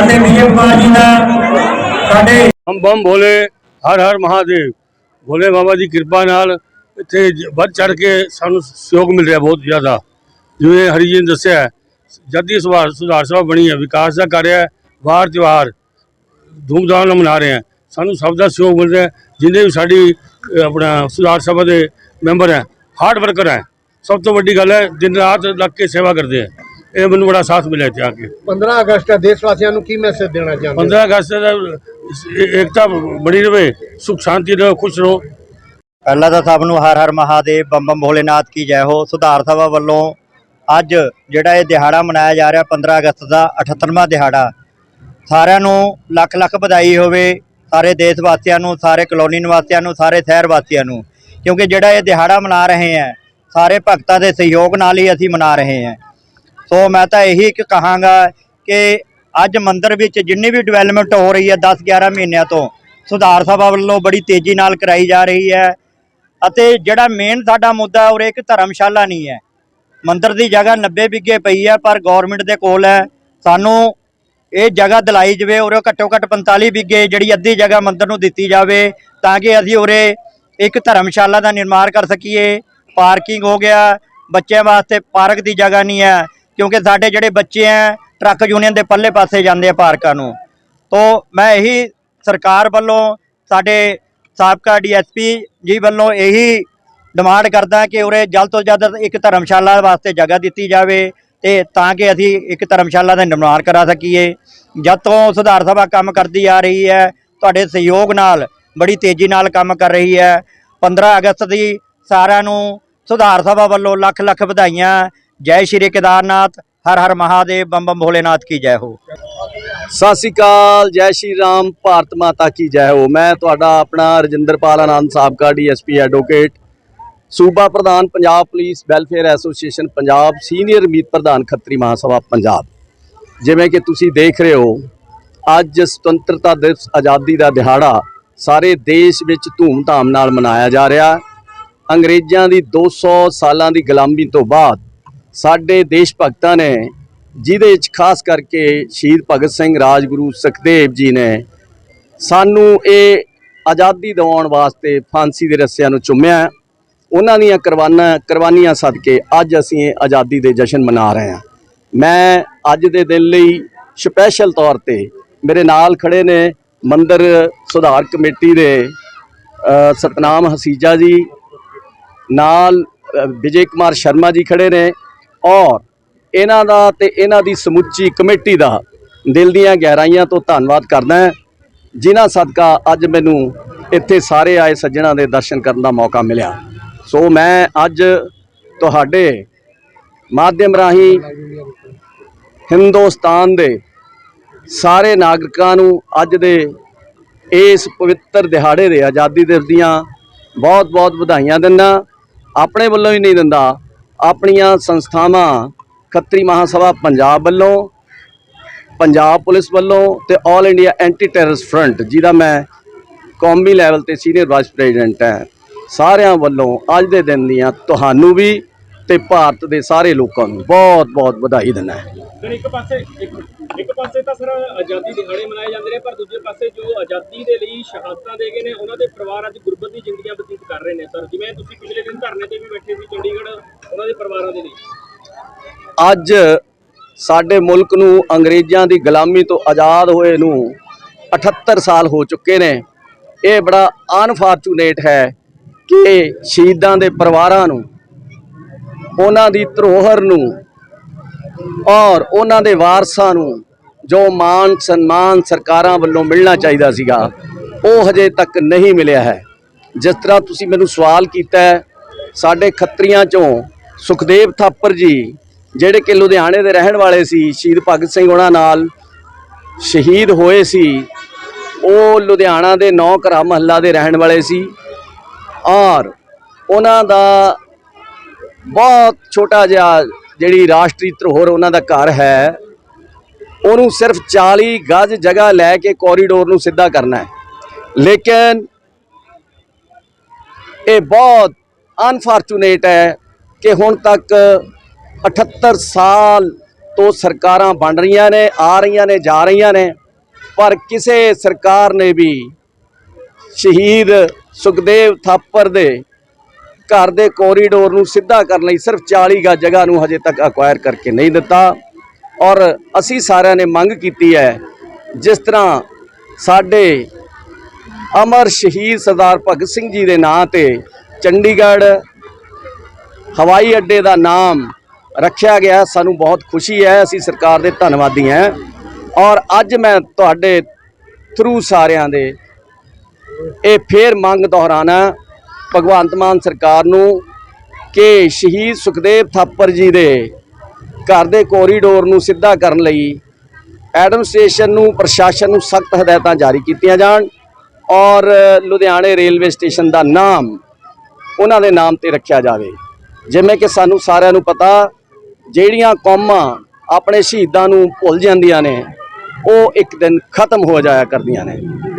ਅਤੇ ਦਾ ਸਾਡੇ ਹਮ ਬੰਮ ਭੋਲੇ ਹਰ ਹਰ ਮਹਾਦੇਵ। ਭੋਲੇ ਬਾਬਾ ਦੀ ਕਿਰਪਾ ਨਾਲ ਇੱਥੇ ਵੱਧ ਚੜ ਕੇ ਸਾਨੂੰ ਸਹਿਯੋਗ ਮਿਲ ਰਿਹਾ ਬਹੁਤ ਜ਼ਿਆਦਾ। ਜਿਵੇਂ ਹਰੀ ਜੀ ਨੇ ਦੱਸਿਆ ਹੈ, ਜਦ ਹੀ ਸੁਧਾਰ ਸੁਧਾਰ ਸਭਾ ਬਣੀ ਹੈ ਵਿਕਾਸ ਦਾ ਕਰ ਰਿਹਾ ਹੈ ਵਾਰ ਤਿਉਹਾਰ। ਧੂਮਧਾਮ ਨਾਲ ਮਨਾ ਰਹੇ ਹੈ ਸਾਨੂੰ ਸਭ ਦਾ ਸਹਿਯੋਗ ਮਿਲ ਰਿਹਾ ਜਿੰਨੇ ਵੀ ਸਾਡੀ ਆਪਣਾ ਸੁਧਾਰ ਸਭਾ ਦੇ ਮੈਂਬਰ ਹੈ ਹਾਰਡ ਵਰਕਰ ਹੈ। ਸਭ ਤੋਂ ਵੱਡੀ ਗੱਲ ਹੈ ਦਿਨ ਰਾਤ ਲੱਗ ਕੇ ਸੇਵਾ ਕਰਦੇ ਹੈ ਇਹ ਮੈਨੂੰ ਬੜਾ ਸਾਥ ਮਿਲਿਆ ਇੱਥੇ ਆ ਕੇ। 15 ਅਗਸਟ ਹੈ ਦੇਸ਼ ਵਾਸੀਆਂ ਨੂੰ ਕੀ ਮੈਸੇਜ ਦੇਣਾ ਚਾਹੁੰਦੇ ਹੋ? 15 ਅਗਸਤ ਦਾ ਏਕਤਾ ਬਣੀ ਰਵੇ ਸੁਖ ਸ਼ਾਂਤੀ ਰਹੋ ਖੁਸ਼ ਰਹੋ। ਪਹਿਲਾਂ ਤਾਂ ਸਭ ਨੂੰ ਹਰ ਹਰ ਮਹਾਦੇਵ ਬੰਮ ਬੰਮ ਭੋਲੇਨਾਥ ਕੀ ਜੈ ਹੋ। ਸੁਧਾਰ ਸਭਾ ਵੱਲੋਂ ਅੱਜ ਜਿਹੜਾ ਇਹ ਦਿਹਾੜਾ ਮਨਾਇਆ ਜਾ ਰਿਹਾ 15 ਅਗਸਤ ਦਾ 78ਵਾਂ ਦਿਹਾੜਾ ਸਾਰਿਆਂ ਨੂੰ ਲੱਖ ਲੱਖ ਵਧਾਈ ਹੋਵੇ, ਸਾਰੇ ਦੇਸ਼ ਵਾਸੀਆਂ ਨੂੰ, ਸਾਰੇ ਕਲੋਨੀ ਨਿਵਾਸੀਆਂ ਨੂੰ, ਸਾਰੇ ਸ਼ਹਿਰ ਵਾਸੀਆਂ ਨੂੰ। ਕਿਉਂਕਿ ਜਿਹੜਾ ਇਹ ਦਿਹਾੜਾ ਮਨਾ ਰਹੇ ਹੈ, ਸਾਰੇ ਭਗਤਾਂ ਦੇ ਸਹਿਯੋਗ ਨਾਲ ਹੀ ਅਸੀਂ ਮਨਾ ਰਹੇ ਹਾਂ। ਸੋ ਮੈਂ ਤਾਂ ਇਹੀ ਇੱਕ ਕਹਾਂਗਾ ਕਿ ਅੱਜ ਮੰਦਿਰ ਵਿੱਚ ਜਿੰਨੀ ਵੀ ਡਿਵੈਲਪਮੈਂਟ ਹੋ ਰਹੀ ਹੈ 10 11 ਮਹੀਨਿਆਂ ਤੋਂ, ਸੁਧਾਰ ਸਭਾ ਵੱਲੋਂ ਬੜੀ ਤੇਜ਼ੀ ਨਾਲ ਕਰਾਈ ਜਾ ਰਹੀ ਹੈ। ਅਤੇ ਜਿਹੜਾ ਮੇਨ ਸਾਡਾ ਮੁੱਦਾ ਹੈ ਇੱਕ ਧਰਮਸ਼ਾਲਾ ਨਹੀਂ ਹੈ। ਮੰਦਿਰ ਦੀ ਜਗ੍ਹਾ 90 ਵਿਗੇ ਪਈ ਹੈ, ਪਰ ਗਵਰਨਮੈਂਟ ਦੇ ਕੋਲ ਹੈ। ਸਾਨੂੰ ਇਹ ਜਗ੍ਹਾ ਦਿਲਾਈ ਜਾਵੇ, ਉਰੇ ਘੱਟੋ ਘੱਟ 45 ਵਿਗੇ ਜਿਹੜੀ ਅੱਧੀ ਜਗ੍ਹਾ ਮੰਦਰ ਨੂੰ ਦਿੱਤੀ ਜਾਵੇ, ਤਾਂ ਕਿ ਅਸੀਂ ਉਰੇ ਇੱਕ ਧਰਮਸ਼ਾਲਾ ਦਾ ਨਿਰਮਾਣ ਕਰ ਸਕੀਏ। ਪਾਰਕਿੰਗ ਹੋ ਗਿਆ, ਬੱਚਿਆਂ ਵਾਸਤੇ ਪਾਰਕ ਦੀ ਜਗ੍ਹਾ ਨਹੀਂ ਹੈ, ਕਿਉਂਕਿ ਸਾਡੇ ਜਿਹੜੇ ਬੱਚੇ ਹੈ, ਟਰੱਕ ਯੂਨੀਅਨ ਦੇ ਪੱਲੇ ਪਾਸੇ ਜਾਂਦੇ ਆ ਪਾਰਕਾਂ ਨੂੰ। ਤੋ ਮੈਂ ਇਹੀ ਸਰਕਾਰ ਵੱਲੋਂ, ਸਾਡੇ ਸਾਬਕਾ ਡੀਐਸਪੀ ਜੀ ਵੱਲੋਂ ਇਹੀ ਡਿਮਾਂਡ ਕਰਦਾ ਕਿ ਉਰੇ ਜਲਦ ਤੋਂ ਜਲਦ ਇੱਕ ਧਰਮਸ਼ਾਲਾ ਵਾਸਤੇ ਜਗ੍ਹਾ ਦਿੱਤੀ ਜਾਵੇ। ਤੇ ਤਾਂ ਕਿ ਅਸੀਂ ਇੱਕ ਧਰਮਸ਼ਾਲਾ ਦਾ ਨਿਰਮਾਣ ਕਰਾ ਸਕੀਏ। ਜਦ ਤੋਂ ਸੁਧਾਰ ਸਭਾ ਕੰਮ ਕਰਦੀ ਆ ਰਹੀ ਹੈ, ਤੁਹਾਡੇ ਸਹਿਯੋਗ ਨਾਲ, ਬੜੀ ਤੇਜ਼ੀ ਨਾਲ ਕੰਮ ਕਰ ਰਹੀ ਹੈ। 15 ਅਗਸਤ ਦੀ ਸਾਰਿਆਂ ਨੂੰ ਸੁਧਾਰ ਸਭਾ ਵੱਲੋਂ ਲੱਖ ਲੱਖ ਵਧਾਈਆਂ। ਜੈ ਸ਼੍ਰੀ ਕੇਦਾਰਨਾਥ, ਹਰ ਹਰ ਮਹਾਦੇਵ ਬੰਮ ਬੰਮ ਭੋਲੇਨਾਥ ਕੀ ਜੈ ਹੋ। ਸਤਿ ਸ਼੍ਰੀ ਅਕਾਲ, ਜੈ ਸ਼੍ਰੀ ਰਾਮ, ਭਾਰਤ ਮਾਤਾ ਕੀ ਜੈ ਹੋ। ਮੈਂ ਤੁਹਾਡਾ ਆਪਣਾ ਰਜਿੰਦਰਪਾਲ ਆਨੰਦ ਸਾਬਕਾ ਡੀਐਸਪੀ ਐਡਵੋਕੇਟ। ਸੂਬਾ ਪ੍ਰਧਾਨ Punjab police welfare association Punjab, senior ਮੀਤ ਪ੍ਰਧਾਨ ਖੱਤਰੀ ਮਹਾਸਭਾ ਪੰਜਾਬ। ਜਿਵੇਂ ਕਿ ਤੁਸੀਂ ਦੇਖ ਰਹੇ ਹੋ, ਅੱਜ ਸੁਤੰਤਰਤਾ ਦਿਵਸ ਆਜ਼ਾਦੀ ਦਾ ਦਿਹਾੜਾ ਸਾਰੇ ਦੇਸ਼ ਵਿੱਚ ਧੂਮ-ਧਾਮ ਨਾਲ ਮਨਾਇਆ ਜਾ ਰਿਹਾ। ਅੰਗਰੇਜ਼ਾਂ ਦੀ 200 ਸਾਲਾਂ ਦੀ ਗੁਲਾਮੀ ਤੋਂ ਬਾਅਦ ਸਾਡੇ ਦੇਸ਼ ਭਗਤਾਂ ਨੇ, ਜਿਹਦੇ ਵਿੱਚ ਖਾਸ ਕਰਕੇ ਸ਼ਹੀਦ ਭਗਤ ਸਿੰਘ ਰਾਜਗੁਰੂ ਸੁਖਦੇਵ ਜੀ ਨੇ, ਸਾਨੂੰ ਇਹ ਆਜ਼ਾਦੀ ਦਿਵਾਉਣ ਵਾਸਤੇ ਫਾਂਸੀ ਦੇ ਰੱਸਿਆਂ ਨੂੰ ਚੁੰਮਿਆ। ਉਹਨਾਂ ਦੀਆਂ ਕੁਰਬਾਨਾਂ ਕੁਰਬਾਨੀਆਂ ਸਦਕੇ ਅੱਜ ਅਸੀਂ ਇਹ ਆਜ਼ਾਦੀ ਦੇ ਜਸ਼ਨ ਮਨਾ ਰਹੇ ਹਾਂ। ਮੈਂ ਅੱਜ ਦੇ ਦਿਨ ਲਈ ਸਪੈਸ਼ਲ ਤੌਰ ਤੇ ਮੇਰੇ ਨਾਲ ਖੜੇ ਨੇ ਮੰਦਰ ਸੁਧਾਰ ਕਮੇਟੀ ਦੇ ਸਤਨਾਮ ਹਸੀਜਾ ਜੀ, ਨਾਲ ਵਿਜੇ ਕੁਮਾਰ ਸ਼ਰਮਾ ਜੀ ਖੜੇ ਨੇ ਔਰ ਇਹਨਾਂ ਦਾ ਤੇ ਇਹਨਾਂ ਦੀ ਸਮੁੱਚੀ ਕਮੇਟੀ ਦਾ ਦਿਲ ਦੀਆਂ ਗਹਿਰਾਈਆਂ ਤੋਂ ਧੰਨਵਾਦ ਕਰਦਾ ਜਿਨ੍ਹਾਂ ਸਦਕਾ ਅੱਜ ਮੈਨੂੰ ਇੱਥੇ ਸਾਰੇ ਆਏ ਸੱਜਣਾ ਦੇ ਦਰਸ਼ਨ ਕਰਨ ਦਾ ਮੌਕਾ ਮਿਲਿਆ। ਸੋ ਮੈਂ ਅੱਜ ਤੁਹਾਡੇ ਮਾਧਿਅਮ ਰਾਹੀਂ ਹਿੰਦੁਸਤਾਨ ਦੇ ਸਾਰੇ ਨਾਗਰਿਕਾਂ ਨੂੰ ਅੱਜ ਦੇ ਇਸ ਪਵਿੱਤਰ ਦਿਹਾੜੇ ਦੇ ਆਜ਼ਾਦੀ ਦਿਵਸ ਦੀਆਂ ਬਹੁਤ-ਬਹੁਤ ਵਧਾਈਆਂ ਦਿੰਦਾ। ਆਪਣੇ ਵੱਲੋਂ ਹੀ ਨਹੀਂ ਦਿੰਦਾ, ਆਪਣੀਆਂ ਸੰਸਥਾਵਾਂ ਖੱਤਰੀ ਮਹਾਸਭਾ ਪੰਜਾਬ ਵੱਲੋਂ, ਪੰਜਾਬ ਪੁਲਿਸ ਵੱਲੋਂ ਤੇ all India anti terrorist front ਜਿਹਦਾ ਮੈਂ ਕੌਮੀ ਲੈਵਲ ਤੇ ਸੀਨੀਅਰ ਵਾਈਸ ਪ੍ਰੈਜ਼ੀਡੈਂਟ ਹਾਂ। ਸਾਰਿਆਂ ਵੱਲੋਂ ਅੱਜ ਦੇ ਦਿਨ ਦੀਆਂ ਤੁਹਾਨੂੰ ਵੀ ਤੇ ਭਾਰਤ ਦੇ ਸਾਰੇ ਲੋਕਾਂ ਨੂੰ ਬਹੁਤ-ਬਹੁਤ ਵਧਾਈ ਦਿੰਦਾ ਹਾਂ। ਫਿਰ ਇੱਕ ਪਾਸੇ ਇੱਕ ਇੱਕ ਪਾਸੇ ਤਾਂ ਸਰ ਆਜ਼ਾਦੀ ਦਿਹਾੜੇ ਮਨਾਏ ਜਾਂਦੇ ਨੇ ਪਰ ਦੂਜੇ ਪਾਸੇ ਜੋ ਆਜ਼ਾਦੀ ਦੇ ਲਈ ਸ਼ਹਾਦਤਾਂ ਦੇ ਗਏ ਨੇ ਉਹਨਾਂ ਦੇ ਪਰਿਵਾਰ ਅੱਜ ਗੁਰਬਤ ਦੀ ਜ਼ਿੰਦਗੀਆਂ ਬਤੀਤ ਕਰ ਰਹੇ ਨੇ। ਸਰ ਜਿਵੇਂ ਤੁਸੀਂ ਪਿਛਲੇ ਦਿਨ ਧਰਨੇ ਤੇ ਵੀ ਬੈਠੇ ਸੀ ਚੰਡੀਗੜ੍ਹ ਉਹਨਾਂ ਦੇ ਪਰਿਵਾਰਾਂ ਦੇ ਲਈ। ਅੱਜ ਸਾਡੇ ਮੁਲਕ ਨੂੰ ਅੰਗਰੇਜ਼ਾਂ ਦੀ ਗੁਲਾਮੀ ਤੋਂ ਆਜ਼ਾਦ ਹੋਏ ਨੂੰ 78 ਸਾਲ ਹੋ ਚੁੱਕੇ ਨੇ। ਇਹ ਬੜਾ ਅਨਫਾਰਚੂਨੇਟ ਹੈ ਕਿ ਸ਼ਹੀਦਾਂ ਦੇ ਪਰਿਵਾਰਾਂ ਨੂੰ, ਉਹਨਾਂ ਦੀ ਧਰੋਹਰ ਨੂੰ ਔਰ ਉਹਨਾਂ ਦੇ ਵਾਰਸਾਂ ਨੂੰ ਜੋ ਮਾਨ ਸਨਮਾਨ ਸਰਕਾਰਾਂ ਵੱਲੋਂ ਮਿਲਣਾ ਚਾਹੀਦਾ ਸੀਗਾ, ਉਹ ਹਜੇ ਤੱਕ ਨਹੀਂ ਮਿਲਿਆ ਹੈ। ਜਿਸ ਤਰ੍ਹਾਂ ਤੁਸੀਂ ਮੈਨੂੰ ਸਵਾਲ ਕੀਤਾ ਸਾਡੇ ਖੱਤਰੀਆਂ ਚੋਂ ਸੁਖਦੇਵ ਥਾਪਰ ਜੀ, ਜਿਹੜੇ ਕਿ ਲੁਧਿਆਣੇ ਦੇ ਰਹਿਣ ਵਾਲੇ ਸੀ, ਸ਼ਹੀਦ ਭਗਤ ਸਿੰਘ ਉਹਨਾਂ ਨਾਲ ਸ਼ਹੀਦ ਹੋਏ ਸੀ, ਉਹ ਲੁਧਿਆਣਾ ਦੇ ਨੌ ਘਰਾ ਮਹੱਲਾ ਦੇ ਰਹਿਣ ਵਾਲੇ ਸੀ। ਔਰ ਉਹਨਾਂ ਦਾ ਬਹੁਤ ਛੋਟਾ ਜਿਹਾ ਜਿਹੜੀ ਰਾਸ਼ਟਰੀ ਧਰੋਹਰ ਉਹਨਾਂ ਦਾ ਘਰ ਹੈ, ਉਹਨੂੰ ਸਿਰਫ 40 ਗਜ ਜਗ੍ਹਾ ਲੈ ਕੇ ਕੋਰੀਡੋਰ ਨੂੰ ਸਿੱਧਾ ਕਰਨਾ ਹੈ। ਲੇਕਿਨ ਇਹ ਬਹੁਤ ਅਨਫੋਰਚੂਨੇਟ ਹੈ ਕਿ ਹੁਣ ਤੱਕ 78 ਸਾਲ ਤੋਂ ਸਰਕਾਰਾਂ ਬਣ ਰਹੀਆਂ ਨੇ, ਆ ਰਹੀਆਂ ਨੇ, ਜਾ ਰਹੀਆਂ ਨੇ, ਪਰ ਕਿਸੇ ਸਰਕਾਰ ਨੇ ਵੀ ਸ਼ਹੀਦ ਸੁਖਦੇਵ ਥਾਪਰ ਦੇ ਘਰ ਦੇ ਕੋਰੀਡੋਰ ਨੂੰ ਸਿੱਧਾ ਕਰਨ ਲਈ ਸਿਰਫ 40 ਗਜ ਜਗ੍ਹਾ ਨੂੰ ਹਜੇ ਤੱਕ ਅਕਵਾਇਰ ਕਰਕੇ ਨਹੀਂ ਦਿੱਤਾ। ਔਰ ਅਸੀਂ ਸਾਰਿਆਂ ਨੇ ਮੰਗ ਕੀਤੀ ਹੈ, ਜਿਸ ਤਰ੍ਹਾਂ ਸਾਡੇ ਅਮਰ ਸ਼ਹੀਦ ਸਰਦਾਰ ਭਗਤ ਸਿੰਘ ਜੀ ਦੇ ਨਾਂ ਤੇ ਚੰਡੀਗੜ੍ਹ ਹਵਾਈ ਅੱਡੇ ਦਾ ਨਾਮ ਰੱਖਿਆ ਗਿਆ। ਸਾਨੂੰ ਬਹੁਤ ਖੁਸ਼ੀ ਹੈ, ਅਸੀਂ ਸਰਕਾਰ ਦੇ ਧੰਨਵਾਦੀ ਹਾਂ। ਔਰ ਅੱਜ ਮੈਂ ਤੁਹਾਡੇ ਥਰੂ ਸਾਰਿਆਂ ਦੇ ਇਹ ਫੇਰ ਮੰਗ ਦੁਹਰਾਣਾ ਭਗਵੰਤ ਮਾਨ ਸਰਕਾਰ ਨੂੰ ਕਿ ਸ਼ਹੀਦ ਸੁਖਦੇਵ ਥਾਪਰ ਜੀ ਦੇ ਘਰ ਦੇ ਕੋਰੀਡੋਰ ਨੂੰ ਸਿੱਧਾ ਕਰਨ ਲਈ ਐਡਮਿਨਿਸਟ੍ਰੇਸ਼ਨ ਨੂੰ, ਪ੍ਰਸ਼ਾਸਨ ਨੂੰ ਸਖਤ ਹਦਾਇਤਾਂ ਜਾਰੀ ਕੀਤੀਆਂ ਜਾਣ ਔਰ ਲੁਧਿਆਣੇ ਰੇਲਵੇ ਸਟੇਸ਼ਨ ਦਾ ਨਾਮ ਉਹਨਾਂ ਦੇ ਨਾਮ ਤੇ ਰੱਖਿਆ ਜਾਵੇ। ਜਿਵੇਂ ਕਿ ਸਾਨੂੰ ਸਾਰਿਆਂ ਨੂੰ ਪਤਾ, ਜਿਹੜੀਆਂ ਕੌਮਾਂ ਆਪਣੇ ਸ਼ਹੀਦਾਂ ਨੂੰ ਭੁੱਲ ਜਾਂਦੀਆਂ ਨੇ, ਉਹ ਇੱਕ ਦਿਨ ਖਤਮ ਹੋ ਜਾਇਆ ਕਰਦੀਆਂ ਨੇ।